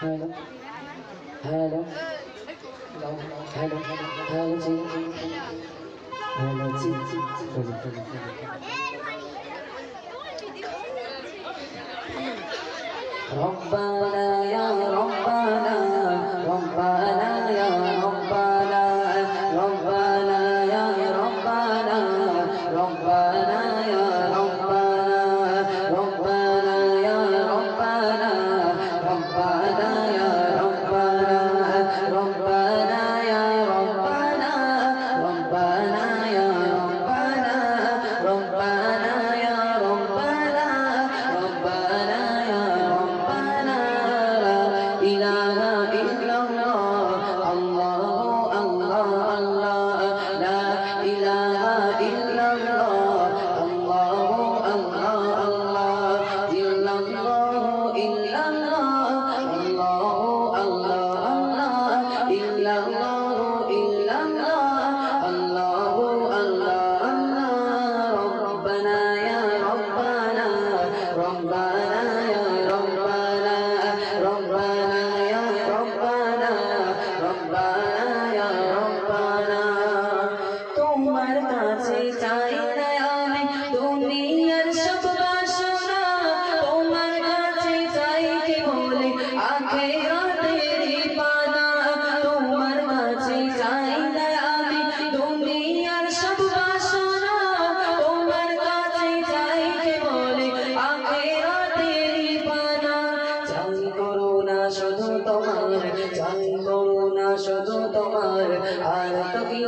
Hello hello. Hello. Hello জি। Hello জি। ربنا يا ربنا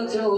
otro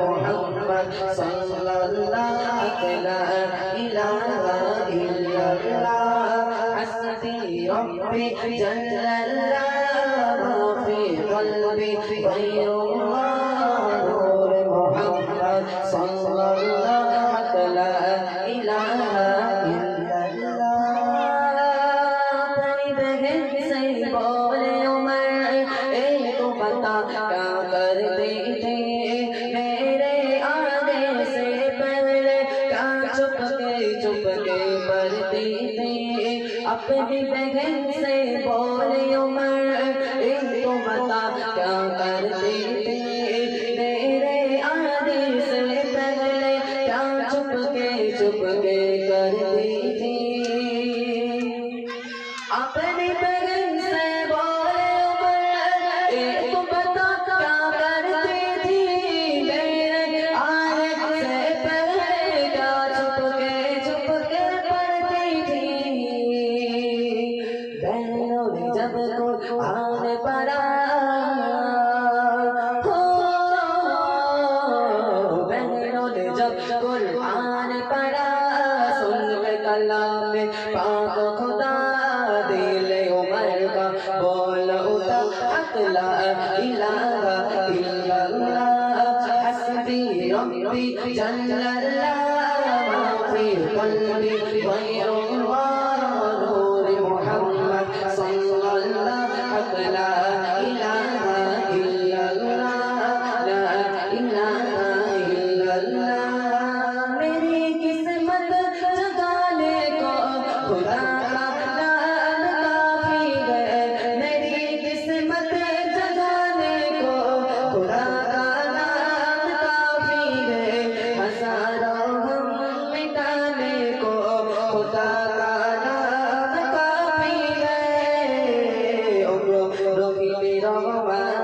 محمد صلى الله لا إله إلا الله. ربي جل في قلبي غير الله محمد صلى الله لا إله إلا الله तेरी बहन से बोले उमर एक तो baby, baby, baby. কালামে পাক খোদা দিলে উমর কা বল উতা আকলা ইলাহা ইল্লাল্লাহ। হাসবি রব্বি জান্নাত Bye-bye.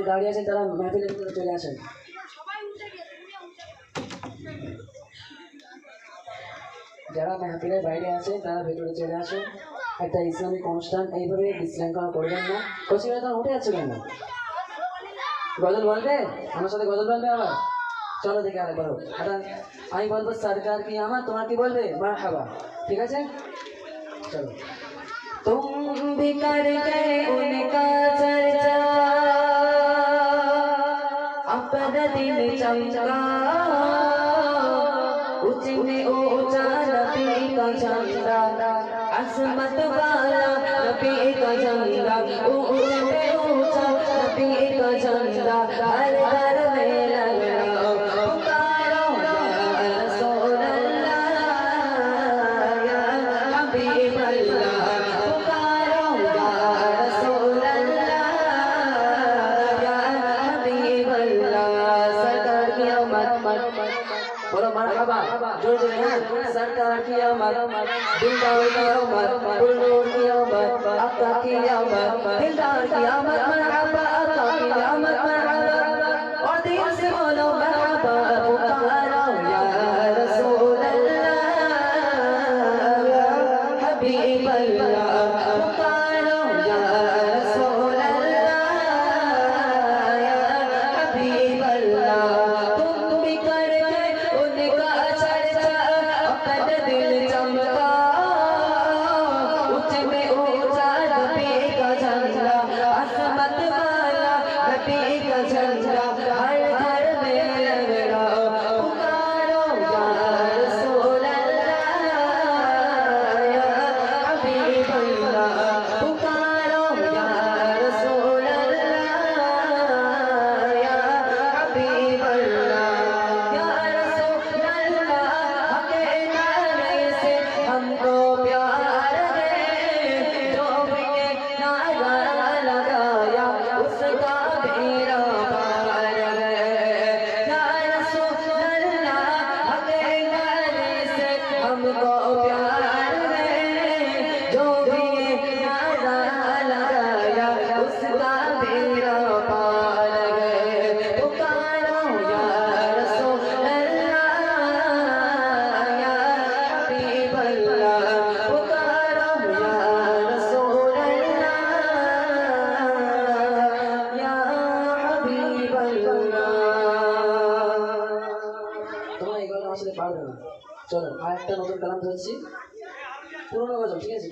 বাইরে দাঁড়িয়ে আছেন, তারা মেহফিলের ভিতরে চলে আসেন। যারা মেহফিলের বাইরে আছে তারা ভেতরে চলে আসেন। একটা ইসলামিক অনুষ্ঠান, এইভাবে বিশৃঙ্খলা করবেন না। কচিরা তখন উঠে যাচ্ছে কেন? গজল বলবে? আমার সাথে গজল বলবে আবার? চলো দেখে আরে বলো আমি বলব সরকার কি আমার? তোমার কি বলবে? মা হাবা ঠিক আছে? চলো। तुम भी करके उनका मेरा दिल चमका उसमें ऊंचा नबी का झंडा असमत वाला नबी का झंडा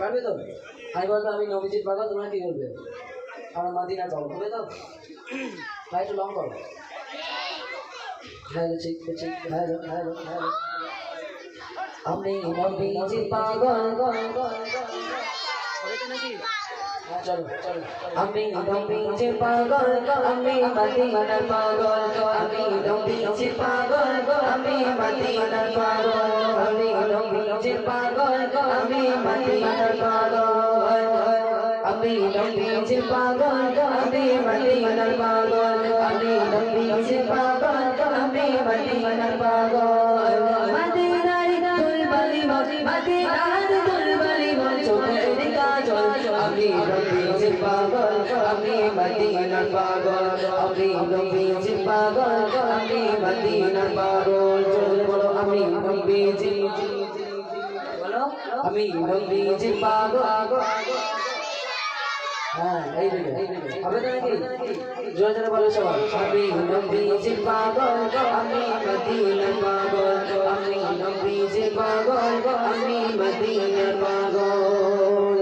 পারবে তো আমি বলব আমি নবীজির পাগল তোমরা কি করবে আমরা মাদিনার পাগল হবে তো? ভাই, একটু লং করো। আমি নবীজি পাগল। হ্যাঁ আমি নবীজি পাগল আমি মদিনার পাগল। আমি নবীজি পাগল আমি মদিনার নবীজি পাগল আমি মদিনার পাগল? আমি নবীজি পাগল আমি মদিনার পাগল? মদিনার দুলবালি মদিনার দুলবালি চোখের কাজল। আমি নবীজি পাগল আমি মদিনার পাগল? আমি নবীজি পাগল আমি মদিনার পাগল? বলো আমি নবীজি বলো আমি নবীজি পাগল। হ্যাঁ এই দিকে হবে তো নাকি জোরে জোরে বলো সবাই। আমি নবীজি পাগল আমি মদিনার পাগল আমি নবীজি পাগল আমি মদিনার পাগল।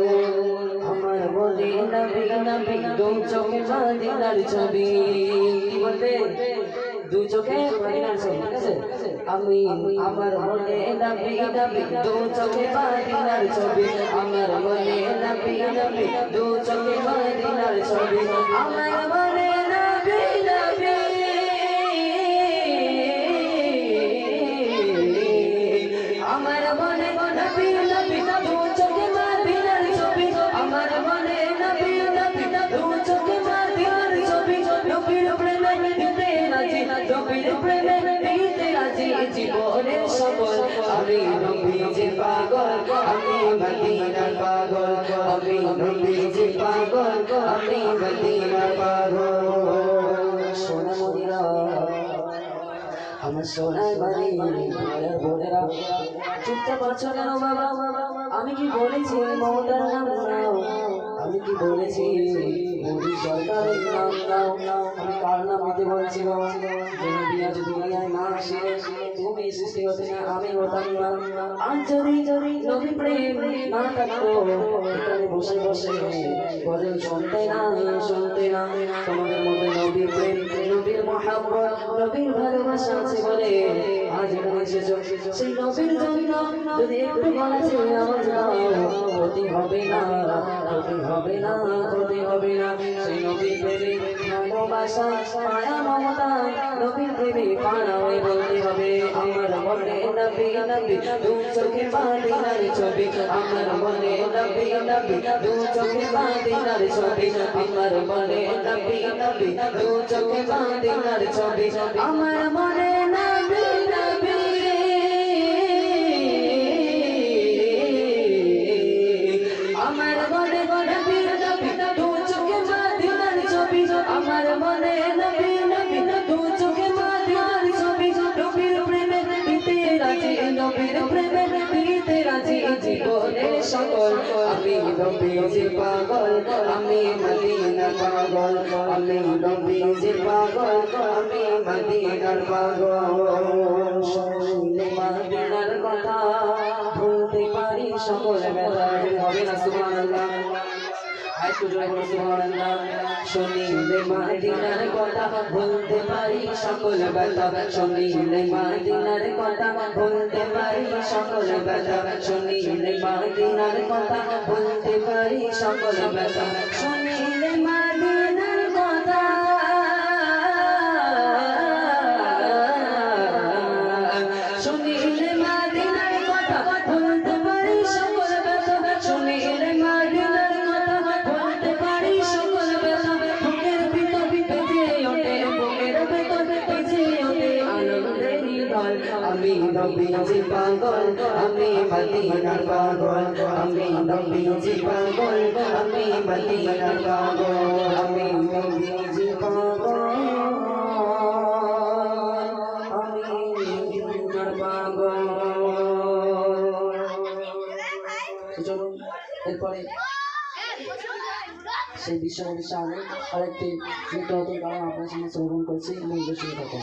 আমার বলে নবী নবী দু চোখে মদিনার ছবি। কি বলবে দু চোখে ঠিক আছে? আমি আমার মনে নাবি নাবি দু চোখে মদিনার ছবি। আমার মনে নাবি নাবি দু চোখে মদিনার ছবি। আমার সোনার বোনেরা চুপচাপ আছো কেন বাবা আমি কি বলেছি, মমতার নাম নাও? আমি কি বলেছি, মোদি সরকারের নাম নাও? আমি কার নাম নিতে বলছি বাবা যদি যদি দুনিয়ায় না আসে, তুমি হতে আমি হতাম না। নবী এখানে বসে বসে শুনতে না শুনতে না। তোমাদের মধ্যে নবীর প্রেম নবীর নবীর ভালোবাসা আছে বলে আজ এখানে এসেছ। সেই নবীর জন্য যদি একটু গলা ছেড়ে আওয়াজ দাও ক্ষতি হবে না, ক্ষতি হবে না, ক্ষতি হবে না। সেই নবীর প্রেমে ভালোবাসা, মায়া, মমতা নবীর প্রেমে পাড়া হয়ে বলতে হবে। আমার মনে নবী নবী, দু চোখে বাদিনার ছবি। আমার মনে নবী নবী, দু চোখে বাদিনার ছবি। আমার মনে নবী নবী, দু চোখে বাদিনার ছবি। আমার মনে নবী নবীজি পাগল আমি মদিনার পাগল আমি নবীজি পাগল আমি মদিনার পাগল শুনলে মদিনার কথা ভুলতে পারি সকল বেলায়। হবে না, সুবহানাল্লাহ। আরেকটু জোরে বলো সুবহানাল্লাহ শুনিলে মদিনার কথা বলতে পারি, সকল ব্যথা শুনিলে মদিনার কথা বলতে পারি, সকল ব্যথা শুনিলে মদিনার কথা বলতে পারি, সকল ব্যথা শুনিলে মদিনার মদিনার পাগল আমি নবীজি পাগল আমি মদিনার পাগল আমি নবীজি পাগল সেই বিশ্ব অনুষ্ঠানে আরেকটি নতুন গান আপনার সামনে শ্রবণ করছি। শুরু থাকুন।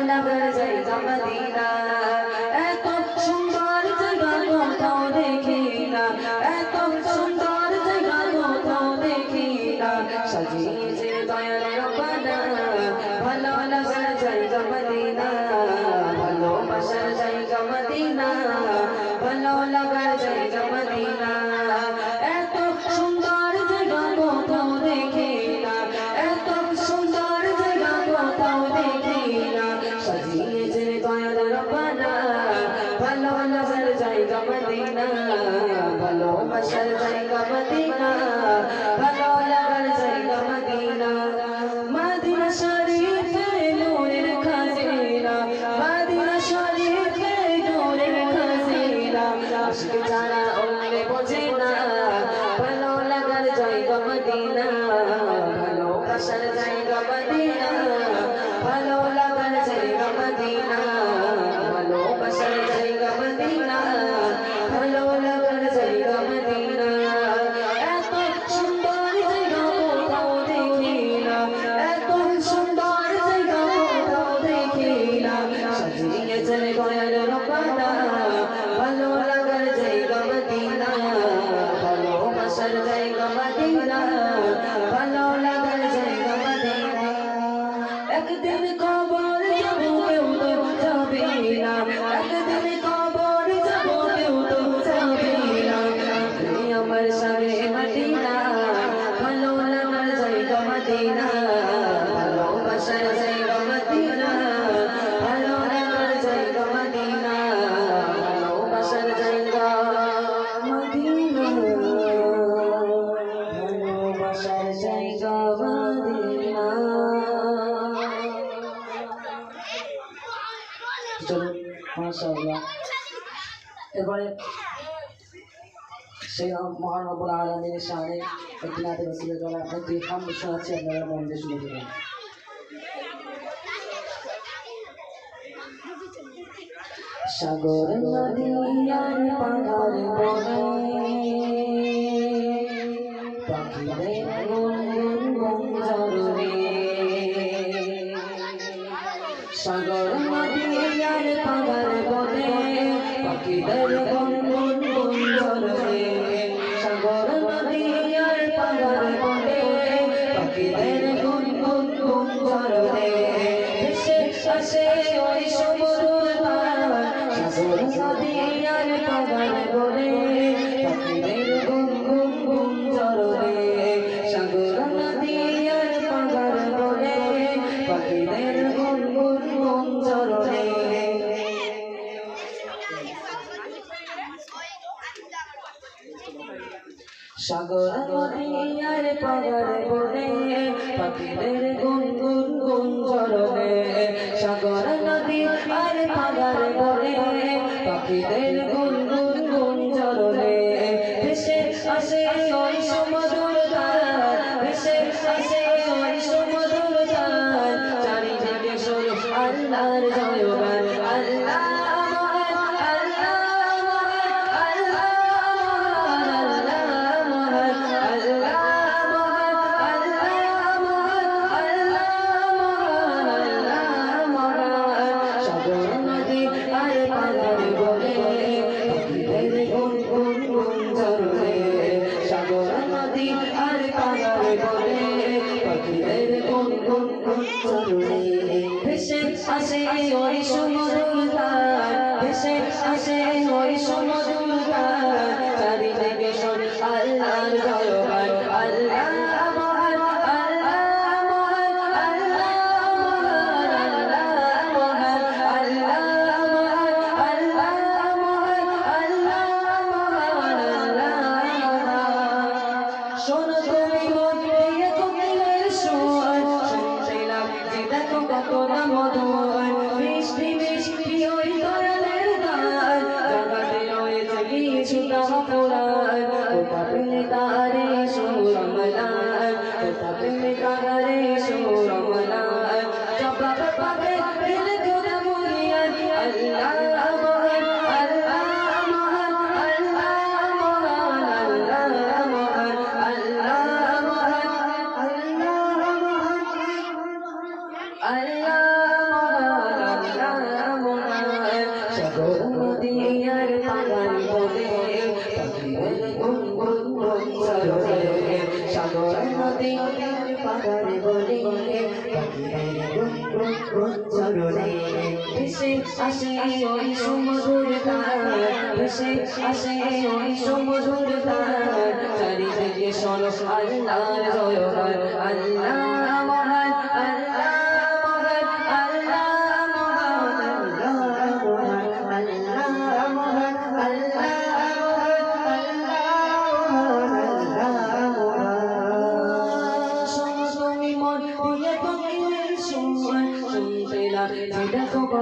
সেই মহান রব্বুল আলমীর সামনে একটি নাতে রসুলের গলা প্রতি হাম শোনাচ্ছি আপনারা মন শুনে দেবেন সাগর নদী আর পাহাড় বনে সাগর নদীয়ার পাগর বনে পাখিদের গুনগুন গুঞ্জরণে সাগর ওই সময়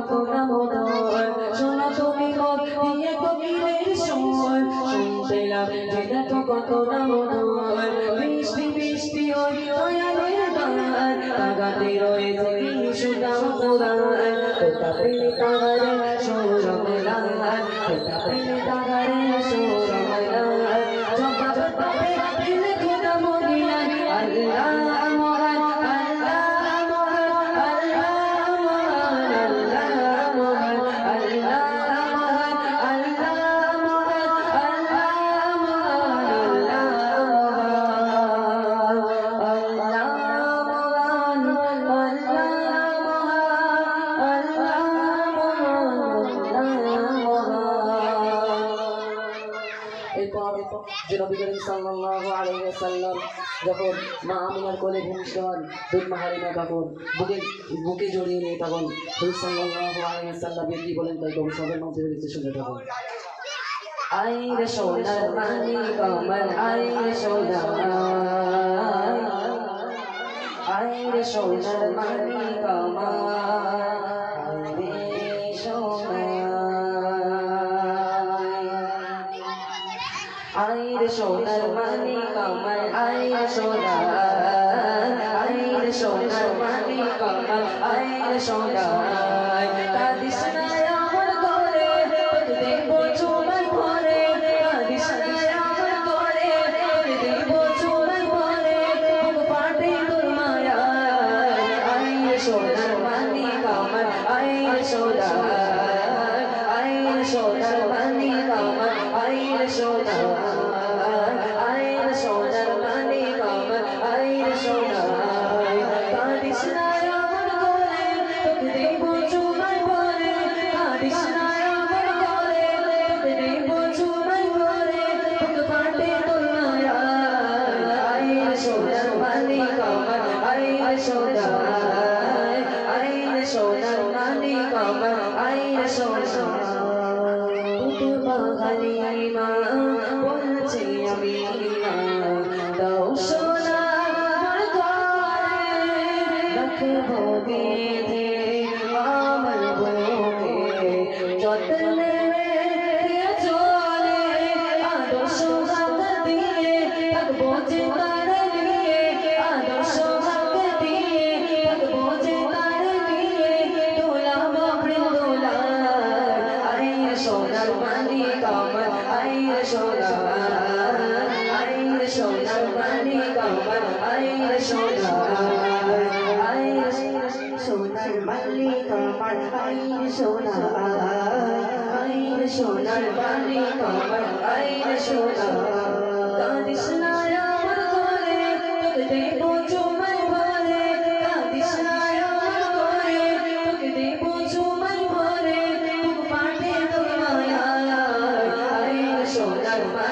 কত না মনোর শোনো তুমি কবি দিয়ে কবিরের সুর। শুনতে লাগে তো কত না মনোর যে নবী করিম সাল্লাহ আলহাম যখন মা আমিনার কোলে ভূমিষ্ঠ হন দুধ মাহারিমা তখন, বুকে বুকে জড়িয়ে নিয়ে তখন হুজ সাল্লাহ আলহাম কি বলেন তাই কবি সবের মধ্যে লিখতে শুনে থাকুন। আইরে সোনার মানি কমল, আইরে সোনা আইরে সোনার মানি কমল। forever.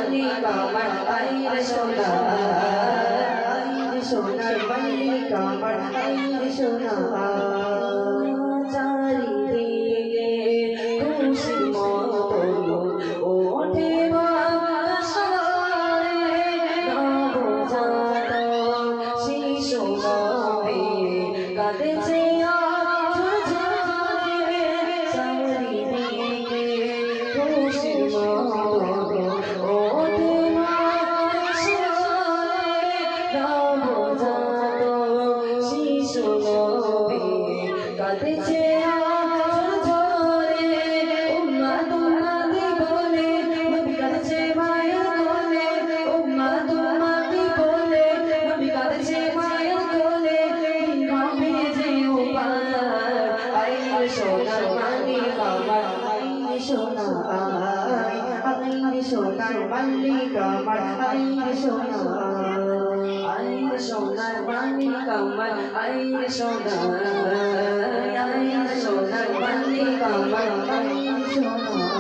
মল্লিকা আমার আইর সোনা আইর সোনা মল্লিকা সোনা। সোনার মাল্লিকা আমার আইরে সোনা আইরে সোনার মাল্লিকা আমার আইরে সোনা আইরে সোনার মাল্লিকা আমার আইরে সোনা